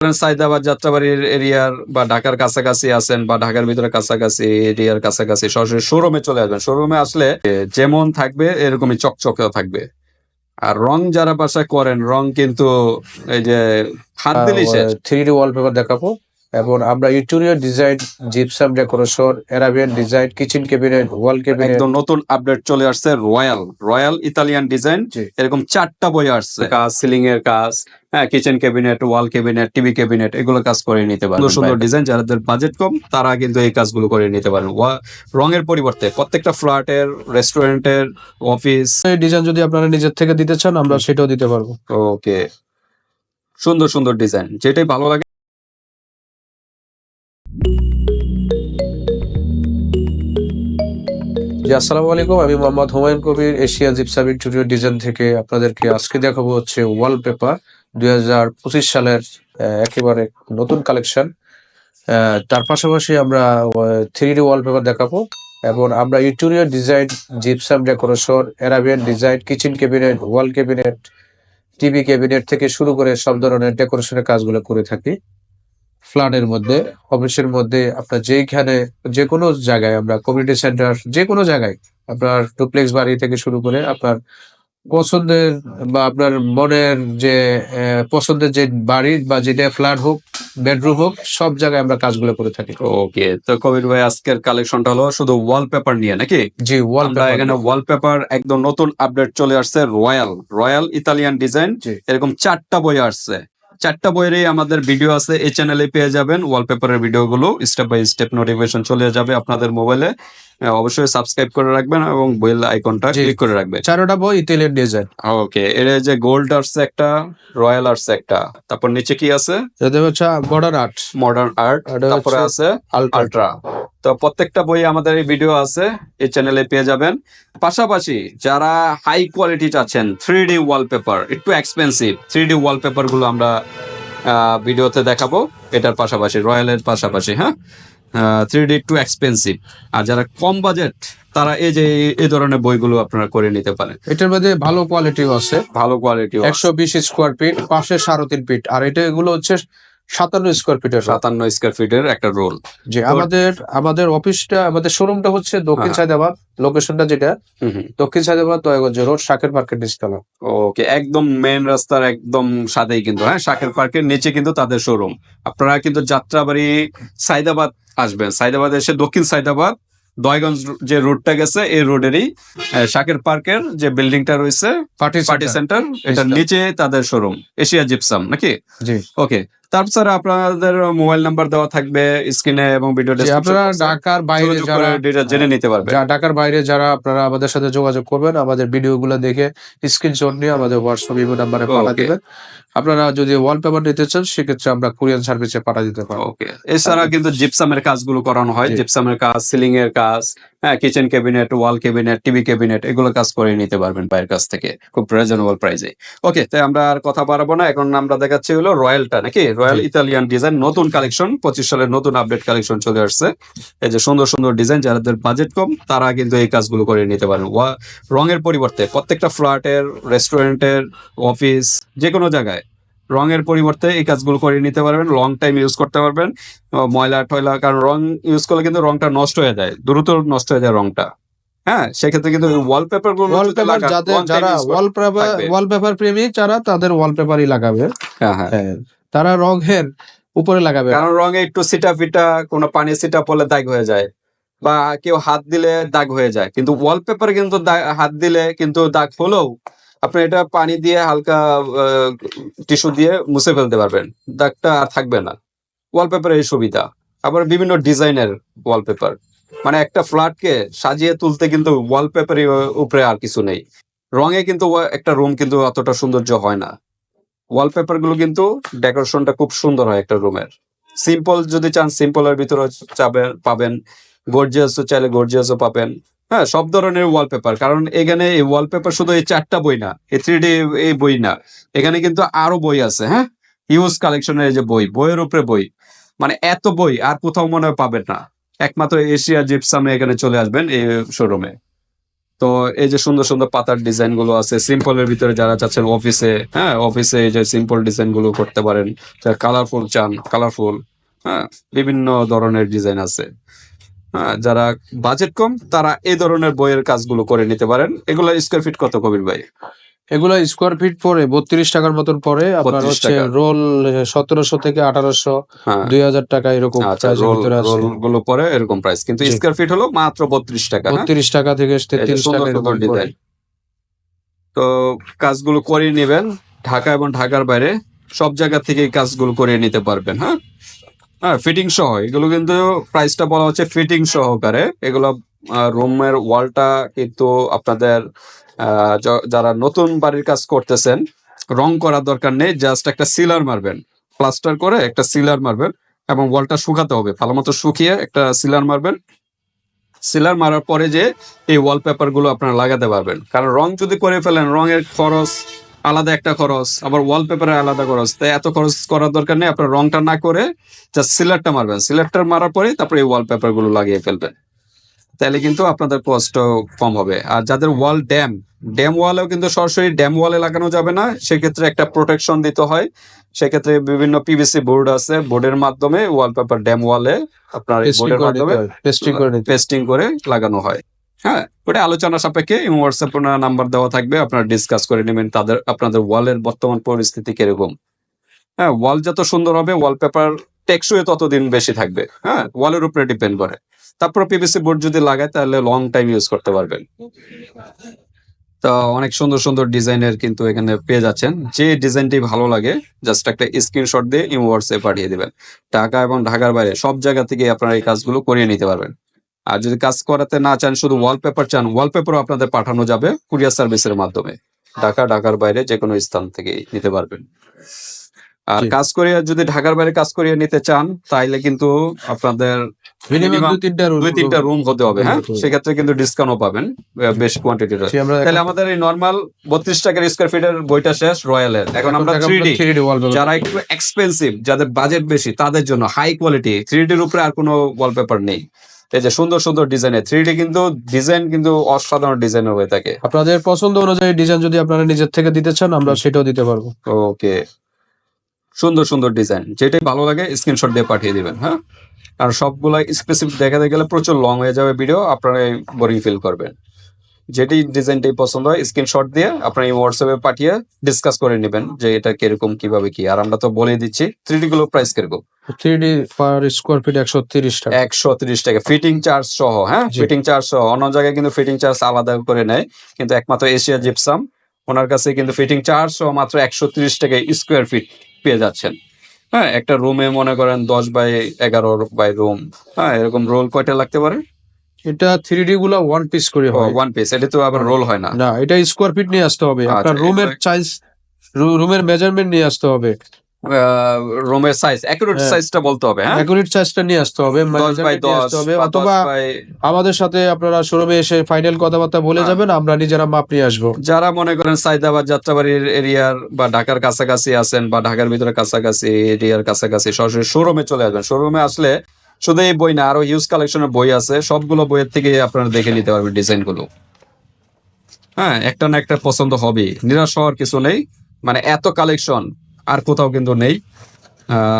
সাইদাবাদ যাত্রাবাড়ির এরিয়ার বা ঢাকার কাছাকাছি আছেন বা ঢাকার ভিতরে কাছাকাছি এরিয়ার কাছাকাছি সরাসরি শোরুমে চলে আসবেন। শোরুমে আসলে যেমন থাকবে এরকমই চকচকে থাকবে। আর রং যারা বাসায় করেন রং কিন্তু এই যে হাত দিলি থ্রি ডি ওয়ালপেপার দেখাবো। এবং আমরা interior design gypsum decoration Arabian design kitchen cabinet wall cabinet. একদম নতুন আপডেট চলে আসছে রয়্যাল রয়্যাল ইতালিয়ান ডিজাইন। এরকম চারটা বই আসছে। কাজ সিলিং এর কাজ হ্যাঁ kitchen cabinet wall cabinet TV cabinet এগুলো কাজ করে নিতে পারেন সুন্দর ডিজাইন যাদের বাজেট কম তারা কিন্তু এই কাজগুলো করে নিতে পারেন। রঙের পরিবর্তে প্রত্যেকটা ফ্ল্যাটের রেস্টুরেন্টের অফিস। ডিজাইন যদি আপনারা নিজের থেকে দিতে চান আমরা সেটাও দিতে পারব। ওকে। সুন্দর সুন্দর ডিজাইন। যেটাই ভালো লাগে আসসালামু আলাইকুম। আমি Mohammad Humayun Kabir Asia gypsum interior design থেকে আপনাদেরকে আজকে দেখাবো হচ্ছে ওয়ালপেপার দুই হাজার পঁচিশ সালের একেবারে নতুন কালেকশন তার পাশাপাশি আমরা থ্রি ডি ওয়ালপেপার দেখাবো এবং আমরা interior design gypsum decoration Arabian design kitchen cabinet wall cabinet TV cabinet থেকে শুরু করে সব ধরনের ডেকোরেশনের কাজগুলো করে থাকি। ফ্ল্যাটের মধ্যে অফিসের মধ্যে আপনার যেইখানে যে কোনো জায়গায় আমরা কমিউনিটি সেন্টার যে কোনো জায়গায় আপনার ডুপ্লেক্স বাড়ি থেকে শুরু করে আপনার পছন্দের বা আপনার মনের যে পছন্দের যে বাড়ি বা যেটা ফ্ল্যাট হোক বেডরুম হোক সব জায়গায় আমরা কাজগুলো করে থাকি। ওকে তো কবির ভাই আজকের কালেকশনটা হলো শুধু ওয়ালপেপার নিয়ে নাকি? জি ওয়াল আমরা এখানে ওয়ালপেপার একদম নতুন আপডেট চলে আসছে রয়্যাল রয়্যাল ইতালিয়ান ডিজাইন। এরকম চারটা বই আসছে। চারটা বইয়েরই আমাদের ভিডিও আছে। এই চ্যানেলে পেয়ে যাবেন ওয়ালপেপারের ভিডিওগুলো স্টেপ বাই স্টেপ নোটিফিকেশন চলে যাবে আপনাদের মোবাইলে অবশ্যই সাবস্ক্রাইব করে রাখবেন এবং বেল আইকনটা। ক্লিক করে রাখবেন। চারোটা বই ইতালিয়ান ডিজাইন ওকে এর যে গোল্ড আসছে একটা রয়্যাল আসছে একটা। তারপর নিচে কি আছে? এটা হচ্ছে মডার্ন আর্ট মডার্ন আর্ট তারপরে আছে আল্ট্রা তো প্রত্যেকটা বই আমাদের এই ভিডিও আছে এই চ্যানেলে পেয়ে যাবেন। পাশাপাশি যারা হাই কোয়ালিটি চাচ্ছেন থ্রি ডি ওয়ালপেপার একটু এক্সপেন্সিভ থ্রি ডি ওয়ালপেপারগুলো আমরা ভিডিওতে দেখাবো। এটার পাশাপাশি রয়্যালের পাশাপাশি হ্যাঁ? থ্রি ডি একটু এক্সপেন্সিভ আর যারা কম বাজেট তারা এই যে এই- ধরনের বইগুলো আপনারা করে নিতে পারেন। এটার মধ্যে ভালো কোয়ালিটিও আছে। ভালো কোয়ালিটি একশো বিশ স্কোয়ার ফিট পাশে সাড়ে তিন ফিট আর এটা এগুলো হচ্ছে সাতান্ন স্কোয়ার ফিটের সাতান্ন স্কোয়ার ফিটের একটা রোল যে আমাদের আমাদের অফিসটা আমাদের শোরুমটা হচ্ছে দক্ষিণ হ্যাঁ। সায়দাবাদ লোকেশনটা যেটা দক্ষিণ সায়দাবাদ দয়াগঞ্জ রোড শাকের মার্কেট নিচতলা। ওকে একদম মেন রাস্তার একদম সাথেই কিন্তু হ্যাঁ শাকের পার্কের নিচে কিন্তু তাদের শোরুম আপনারা কিন্তু যাত্রাবাড়ি সাইদাবাদ আসবেন। সাইদাবাদ এসে দক্ষিণ সাইদাবাদ দয়গঞ্জ যে রোডটা গেছে এই রোডেরই শাকের পার্কের যে বিল্ডিংটা রয়েছে পার্টি পার্টি সেন্টার এটার নিচে তাদের শোরুম এশিয়া জিপসাম নাকি? জি। ওকে তারপরে আপনাদের মোবাইল নাম্বার দেওয়া থাকবে স্ক্রিনে এবং ভিডিও আপনারা ঢাকার বাইরে যারা জেনে নিতে পারবেন। ঢাকার বাইরে যারা আপনারা আমাদের সাথে যোগাযোগ করবেন আমাদের ভিডিও গুলো দেখে স্ক্রিনশট নিয়ে আমাদের হোয়াটসঅ্যাপ ইমো নাম্বারে পাঠা. দিবেন। আপনারা যদি ওয়ালপেপার নিতে চান সেক্ষেত্রে আমরা কুরিয়ান সার্ভিসে পাঠা দিতে পারব। ওকে এছাড়া কিন্তু জিপসামের কাজগুলো করানো হয়। জিপসামের কাজ সিলিং এর কাজ হ্যাঁ kitchen cabinet wall cabinet TV cabinet এগুলো কাজ করে নিতে পারবেন বাইরের কাছ থেকে। খুব রিজনেবল প্রাইসে ওকে তাই আমরা আর কথা বাড়াবো না। এখন আমরা দেখাচ্ছি হলো রয়্যালটা নাকি? রয়্যাল ইতালিয়ান ডিজাইন নতুন কালেকশন পঁচিশ সালের নতুন আপডেট কালেকশন চলে আসছে। এই যে সুন্দর সুন্দর ডিজাইন যাদের বাজেট কম তারা কিন্তু এই কাজগুলো করে নিতে পারেন। ওয়া- রঙের পরিবর্তে প্রত্যেকটা ফ্ল্যাটের রেস্টুরেন্টের অফিস যে কোনো জায়গায়। রঙের পরিবর্তে এই কাজগুলো করে নিতে পারবেন লং টাইম ইউজ করতে পারবেন। ময়লা টয়লা কারণ রং ইউজ করলে কিন্তু রংটা নষ্ট হয়ে যায় দ্রুত নষ্ট হয়ে যায় রংটা। হ্যাঁ সেক্ষেত্রে কিন্তু ওয়ালপেপারগুলো ওয়ালপেপার যাদের যারা ওয়ালপেপার। ওয়ালপেপার প্রেমী যারা তাদের ওয়ালপেপারই লাগাবে। হ্যাঁ হ্যাঁ। হ্যাঁ তারা রঙের উপরে লাগাবে। কারণ রঙে একটু সিটা ফিটা কোনো পানি সিটা পড়লে দাগ হয়ে যায় বা কেউ হাত দিলে দাগ হয়ে যায়। কিন্তু ওয়ালপেপারে কিন্তু হাত দিলে কিন্তু দাগ হলেও আপনি এটা পানি দিয়ে হালকা টিস্যু দিয়ে মুছে ফেলতে পারবেন। দাগটা আর থাকবে না। ওয়ালপেপারের এই সুবিধা। আবার বিভিন্ন ডিজাইনের ওয়ালপেপার মানে একটা ফ্ল্যাটকে সাজিয়ে তুলতে কিন্তু ওয়ালপেপারের উপরে আর কিছু নেই। রঙে কিন্তু একটা রুম কিন্তু অতটা সৌন্দর্য হয় না। ওয়ালপেপারগুলো কিন্তু ডেকোরেশনটা খুব সুন্দর হয় একটা রুমের সিম্পল যদি চান সিম্পলের ভিতরে চাবেন পাবেন। গর্জিয়াসও চাইলে গর্জিয়াসও পাবেন। হ্যাঁ সব ধরনের ওয়ালপেপার কারণ এখানে এই ওয়ালপেপার শুধু এই চারটা বই না, এই থ্রি ডি এই বই না। এখানে কিন্তু আরও বই আছে হ্যাঁ? হিউজ কালেকশনের যে বই, বইয়ের উপরে বই। মানে এত বই, আর কোথাও মনে হয় পাবেন না। একমাত্র এশিয়া জিপসামে এখানে চলে আসবেন এই শোরুমে তো এই যে সুন্দর সুন্দর পাতার ডিজাইনগুলো আছে সিম্পলের ভিতরে যারা চাচ্ছেন অফিসে হ্যাঁ? অফিসে এই যে সিম্পল ডিজাইনগুলো করতে পারেন। কালারফুল চান কালারফুল হ্যাঁ? বিভিন্ন ধরনের ডিজাইন আছে। যারা বাজেট কম তারা এই ধরনের বইয়ের কাজগুলো করে নিতে পারেন। এগুলো স্কোয়ার ফিট কত কবির ভাই? এগুলো স্কোয়ার ফিট পরে বত্রিশ টাকার মতন পরে আপনার হচ্ছে রোল সতেরোশো থেকে আঠারোশো হ্যাঁ। দুই হাজার টাকা এরকম আচ্ছা গুলো পরে এরকম প্রাইস কিন্তু স্কোয়ার ফিট হলো মাত্র বত্রিশ টাকা হ্যাঁ? বত্রিশ টাকা থেকে তেত্রিশ টাকা তো কাজগুলো করে নেবেন ঢাকা এবং ঢাকার বাইরে সব জায়গা থেকে কাজগুলো করে নিতে পারবেন হ্যাঁ? হ্যাঁ ফিটিং সহ, এগুলো কিন্তু প্রাইসটা বলা হচ্ছে ফিটিং সহকারে। এগুলো রুমের ওয়ালটা কিন্তু আপনাদের যারা নতুন বাড়ির কাজ করতেছেন, রং করার দরকার নেই জাস্ট একটা সিলার মারবেন। প্লাস্টার করে একটা সিলার মারবেন এবং ওয়ালটা শুকাতে হবে। ভালো মতো শুকিয়ে একটা সিলার মারবেন। সিলার মারার পরে যে এই ওয়ালপেপারগুলো আপনারা লাগাতে পারবেন। কারণ রং যদি করে ফেলেন, রঙের খরচ আলাদা একটা খরচ আবার ওয়ালপেপারের আলাদা খরচ। তাই এত খরচ করার দরকার নেই আপনার রংটা না করে জাস্ট সিলারটা মারবেন। সিলারটা মারার পরে তারপরে এই ওয়ালপেপারগুলো লাগিয়ে ফেলবেন। তাহলে কিন্তু আপনাদের কষ্ট কম হবে। আর যাদের ওয়াল ড্যাম ড্যাম ওয়ালেও কিন্তু সরাসরি ড্যাম ওয়ালে লাগানো যাবে না। সেক্ষেত্রে একটা প্রোটেকশন দিতে হয়। সেক্ষেত্রে বিভিন্ন পিভিসি বোর্ড আছে বোর্ডের মাধ্যমে ওয়ালপেপার ড্যাম ওয়ালে আপনার বোর্ডের মাধ্যমে পেস্টিং করে পেস্টিং করে লাগানো হয়। হ্যাঁ ওটা আলোচনা সাপেক্ষে এবং হোয়াটসঅ্যাপ নাম্বার দেওয়া থাকবে, আপনারা ডিসকাস করে নেবেন তাদের, আপনাদের ওয়ালের বর্তমান পরিস্থিতি কীরকম। হ্যাঁ ওয়াল যত সুন্দর হবে ওয়ালপেপার টেকসই ততদিন বেশি থাকবে। হ্যাঁ ওয়ালের উপরে ডিপেন্ড করে। তারপর পিভিসি বোর্ড যদি লাগায়, তাহলে লং টাইম ইউজ করতে পারবেন। তো অনেক সুন্দর সুন্দর ডিজাইনের কিন্তু এখানে পেয়ে যাচ্ছেন। যে ডিজাইনটি ভালো লাগে জাস্ট একটা স্ক্রিনশট দিয়ে ইমো হোয়াটসঅ্যাপে পাঠিয়ে দিবেন। ঢাকা এবং ঢাকার বাইরে সব জায়গা থেকে আপনারা এই কাজগুলো করিয়ে নিতে পারবেন। আর যদি কাজ করাতে না চান শুধু ওয়ালপেপার চান ওয়ালপেপারও আপনাদের পাঠানো যাবে কুরিয়ার সার্ভিসের মাধ্যমে। ঢাকা ঢাকার বাইরে যে কোনো স্থান থেকে নিতে পারবেন। আর কাজ করিয়ে যদি ঢাকার বাইরে কাজ করিয়ে নিতে চান তাইলে কিন্তু আপনাদের দুই তিনটা রুম হতে হবে হ্যাঁ। সেক্ষেত্রে কিন্তু ডিসকাউন্টও পাবেন বেশ কোয়ান্টিটির তাহলে আমাদের এই নর্মাল বত্রিশ টাকার স্কোয়ার ফিটের বইটা শেষ রয়্যালের এখন আমরা থ্রি ডি যারা একটু এক্সপেন্সিভ যাদের বাজেট বেশি তাদের জন্য হাই কোয়ালিটি থ্রি ডির উপরে আর কোনো ওয়ালপেপার নেই। এই যে সুন্দর সুন্দর ডিজাইনের থ্রি ডি কিন্তু ডিজাইন কিন্তু অসাধারণ ডিজাইনের হয়ে থাকে। আপনাদের পছন্দ অনুযায়ী ডিজাইন যদি আপনারা নিজের থেকে দিতে চান আমরা সেটাও দিতে পারব। ওকে সুন্দর সুন্দর ডিজাইন যেটাই ভালো লাগে স্ক্রিনশট দিয়ে পাঠিয়ে দিবেন হ্যাঁ? আর সবগুলা স্পেসিফিক দেখাতে গেলে প্রচুর লং হয়ে যাবে ভিডিও আপনারা বোরিং ফিল করবেন। যেটি ডিজাইনটাই পছন্দ হয় স্ক্রিনশট দিয়ে আপনারা এই হোয়াটসঅ্যাপে পাঠিয়ে ডিসকাস করে নেবেন যে এটা কীরকম কীভাবে কি। আর আমরা তো বলে দিচ্ছি থ্রি ডি গুলো প্রাইস কীরকম? Three D per square feet একশো তিরিশ টাকা। একশো তিরিশ টাকা। ফিটিং চার্জ সহ হ্যাঁ? ফিটিং চার্জ সহ। অন্য জায়গায় কিন্তু ফিটিং চার্জ আলাদা করে নেয় কিন্তু একমাত্র এশিয়া জিপসাম ওনার কাছে কিন্তু ফিটিং চার্জ সহ মাত্র একশো তিরিশ টাকা স্কোয়ার ফিট পেয়ে যাচ্ছেন। হ্যাঁ একটা রুমে মনে করেন দশ বাই এগারো বাই রুম হ্যাঁ এরকম রোল কয়টা লাগতে পারে? এটা থ্রি ডি গুলা ওয়ান পিস করে হয়। ওয়ান পিস এটা তো আবার রোল হয় না। না এটা স্কোয়ার ফিট নিয়ে আসতে হবে। আপনার রুমের সাইজ রুমের মেজারমেন্ট নিয়ে আসতে হবে। রুমের সাইজ অ্যাকুরেট। সাইজটা বলতে হবে হ্যাঁ? অ্যাকুরেট সাইজটা নিয়ে আসতে হবে অথবা আমাদের সাথে আপনারা শোরুমে এসে ফাইনাল কথাবার্তা বলে। যাবেন আমরা নিজেরা মাপ নিয়ে আসব। যারা মনে করেন সাইদাবাদ যাত্রাবাড়ির এরিয়ার বা ঢাকার কাছাকাছি আছেন বা ঢাকার ভিতরে কাছাকাছি এরিয়ার কাছাকাছি সরাসরি শোরুমে চলে আসবেন। শোরুমে আসলে শুধু এই বই না, আরও ইউজ কালেকশনের বই আছে। সবগুলো বইয়ের থেকে আপনারা দেখে নিতে পারবেন ডিজাইনগুলো হ্যাঁ একটা না একটা পছন্দ হবে নিরাশ হওয়ার কিছু নেই। মানে এত কালেকশন আর কোথাও কিন্তু নেই।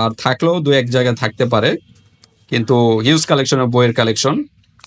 আর থাকলেও দু এক জায়গায় থাকতে পারে। কিন্তু হিউজ কালেকশনের বইয়ের কালেকশন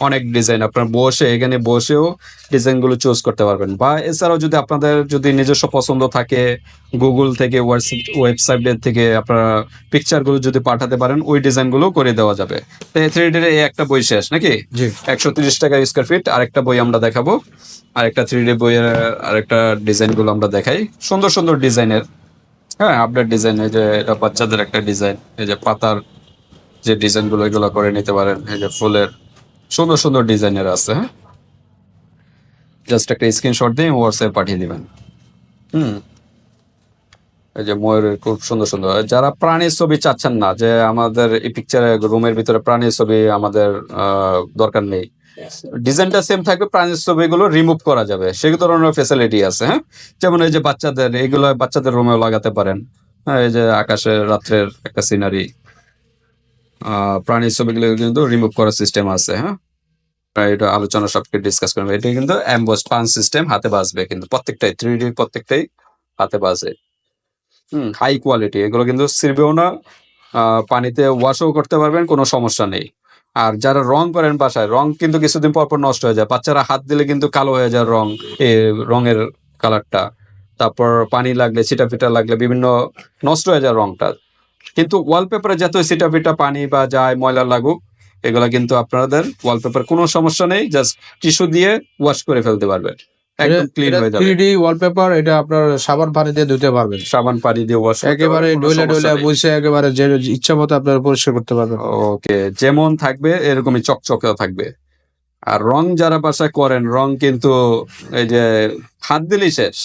অনেক ডিজাইন আপনার বসে এখানে বসেও ডিজাইনগুলো চুজ করতে পারবেন। বা এছাড়াও যদি আপনাদের যদি নিজস্ব পছন্দ থাকে গুগল থেকে ওয়েবসাইট থেকে আপনারা পিকচারগুলো যদি পাঠাতে পারেন ওই ডিজাইনগুলো করে দেওয়া যাবে। তো থ্রি ডির এই একটা বই শেষ নাকি? জি। একশো তিরিশ টাকা স্কোয়ার ফিট আরেকটা বই আমরা দেখাবো। আরেকটা থ্রি ডি বইয়ের আরেকটা ডিজাইনগুলো আমরা দেখাই। সুন্দর সুন্দর ডিজাইনের হ্যাঁ আপডেট ডিজাইন এই যে এটা বাচ্চাদের একটা ডিজাইন এই যে পাতার যে ডিজাইনগুলো এগুলো করে নিতে পারেন। এই যে ফুলের সুন্দর সুন্দর ডিজাইনের আছে হ্যাঁ? জাস্ট একটা স্ক্রিনশট দিয়ে হোয়াটসঅ্যাপ পাঠিয়ে দিবেন। হুম। এই যে ময়ূরের খুব সুন্দর সুন্দর। যারা প্রাণীর ছবি চাচ্ছেন না যে আমাদের এই পিকচারে রুমের ভিতরে প্রাণীর ছবি আমাদের দরকার নেই। ডিজাইনটা সেম থাকবে প্রাণীর ছবিগুলো রিমুভ করা যাবে। সেই ধরনের ফেসিলিটি আছে হ্যাঁ? যেমন এই যে বাচ্চাদের এগুলো বাচ্চাদের রুমেও লাগাতে পারেন। হ্যাঁ এই যে আকাশের রাত্রের একটা সিনারি প্রাণীর ছবিগুলো কিন্তু রিমুভ করার সিস্টেম আছে হ্যাঁ? এটা আলোচনা সবকে ডিসকাস করবেন এটা কিন্তু অ্যাম্বস পান সিস্টেম হাতে বাজবে কিন্তু, প্রত্যেকটাই থ্রি ডি প্রত্যেকটাই হাতে বাজে। হুম হাই কোয়ালিটি এগুলো কিন্তু ছিড়বেও না পানিতে ওয়াশও করতে পারবেন, কোনো সমস্যা নেই। আর যারা রং করেন বাসায়, রং কিন্তু কিছুদিন পর পর নষ্ট হয়ে যায়। বাচ্চারা হাত দিলে কিন্তু কালো হয়ে যায় রং, এ, রঙের কালারটা তারপর পানি লাগলে, ছিটা ফিটা লাগলে, বিভিন্ন নষ্ট হয়ে যায় রংটা। কিন্তু ওয়ালপেপারে যত ছিটা ফিটা পানি বা যায় ময়লা লাগুক এগুলা কিন্তু আপনাদের ওয়ালপেপার কোনো সমস্যা নেই জাস্ট টিস্যু দিয়ে ওয়াশ করে ফেলতে পারবেন। একদম ক্লিন হয়ে যাবে। থ্রি ওয়ালপেপার এটা আপনার সাবান পানি দিয়ে ধুতে পারবেন। সাবান পানি দিয়ে ওয়াশ একেবারে বসে একেবারে যে ইচ্ছা মতো আপনারা পরিষ্কার করতে পারবেন। ওকে যেমন থাকবে এরকমই চকচকে থাকবে। আর রং যারা বাসায় করেন রং কিন্তু এই যে হাত দিলেই শেষ।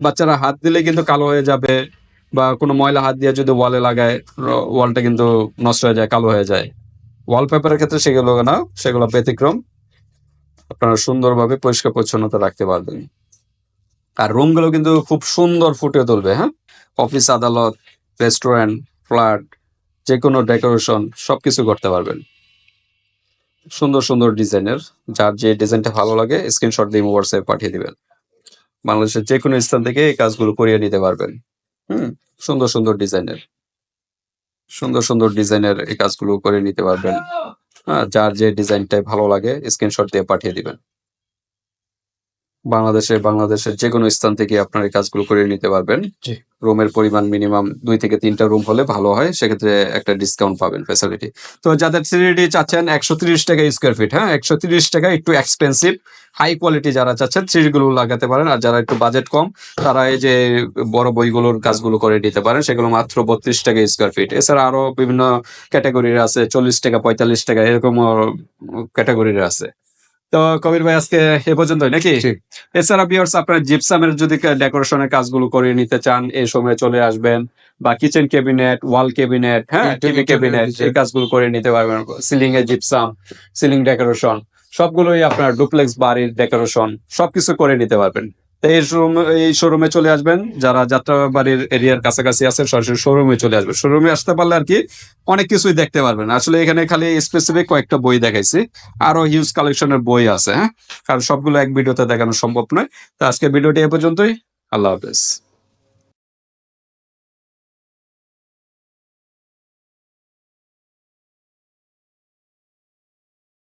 বাচ্চারা হাত দিলে কিন্তু কালো হয়ে যাবে। বা কোনো ময়লা হাত দিয়ে যদি ওয়ালে লাগায় ওয়ালটা কিন্তু নষ্ট হয়ে যায়, কালো হয়ে যায়। ওয়ালপেপারের ক্ষেত্রে সেগুলো না, সেগুলো ব্যতিক্রম। আপনারা সুন্দরভাবে পরিষ্কার পরিচ্ছন্নতা রাখতে পারবেন। আর রুমগুলো কিন্তু খুব সুন্দর ফুটে তুলবে হ্যাঁ? অফিস আদালত রেস্টুরেন্ট ফ্ল্যাট যে কোনো ডেকোরেশন সবকিছু করতে পারবেন। সুন্দর সুন্দর ডিজাইনের, যার যে ডিজাইনটা ভালো লাগে স্ক্রিনশট দিয়ে হোয়াটসঅ্যাপে পাঠিয়ে দিবেন। বাংলাদেশের যে কোনো স্থান থেকে এই কাজগুলো করিয়ে নিতে পারবেন। হুম সুন্দর সুন্দর ডিজাইনের। সুন্দর সুন্দর ডিজাইনের এই কাজগুলো করে নিতে পারবেন। হ্যাঁ যার যে ডিজাইনটাই ভালো লাগে স্ক্রিনশট দিয়ে পাঠিয়ে দিবেন। বাংলাদেশে বাংলাদেশের যে কোনো স্থান থেকে আপনার এই কাজগুলো করে নিতে পারবেন। রুমের পরিমাণ মিনিমাম দুই থেকে তিনটা রুম হলে ভালো হয় সেক্ষেত্রে একটা ডিসকাউন্ট পাবেন ফ্যাসিলিটি তো যাদের থ্রি ডি চাচ্ছেন একশো তিরিশ টাকা স্কোয়ার ফিট হ্যাঁ একশো তিরিশ টাকা একটু এক্সপেন্সিভ হাই কোয়ালিটি যারা চাচ্ছেনগুলো লাগাতে পারেন। আর যারা একটু বাজেট কম তারা এই যে বড় বইগুলোর কাজগুলো করে নিতে পারেন। সেগুলো মাত্র বত্রিশ টাকা স্কোয়ার ফিট এছাড়া আরও বিভিন্ন ক্যাটাগরির আছে চল্লিশ টাকা পঁয়তাল্লিশ টাকা এরকম ক্যাটাগরির আছে। তো কবির ভাই আজকে এ পর্যন্তই নাকি? এছাড়া বিয়ার্স আপনার জিপসামের যদি ডেকোরেশনের কাজগুলো করে নিতে চান এই সময় চলে আসবেন। বা কিচেন ক্যাবিনেট ওয়াল ক্যাবিনেট হ্যাঁ টিভি ক্যাবিনেট এই কাজগুলো করে নিতে পারবেন। সিলিং এ জিপসাম সিলিং ডেকোরেশন সবগুলোই আপনার ডুপ্লেক্স বাড়ির ডেকোরেশন সবকিছু করে নিতে পারবেন। এই শোরুম এই শোরুমে চলে আসবেন, যারা যাত্রা বাড়ির এরিয়ার কাছাকাছি আছেন, সরাসরি শোরুমে চলে আসবেন। শোরুমে আসতে পারলে আর কি, অনেক কিছুই দেখতে পারবেন। আসলে এখানে খালি স্পেসিফিক কয়েকটা বই দেখাইছি। আরও হিউজ কালেকশনের বই আছে হ্যাঁ? কারণ সবগুলো এক ভিডিওতে দেখানো সম্ভব নয়। তো আজকে ভিডিওটি এ পর্যন্তই। আল্লাহ হাফেজ।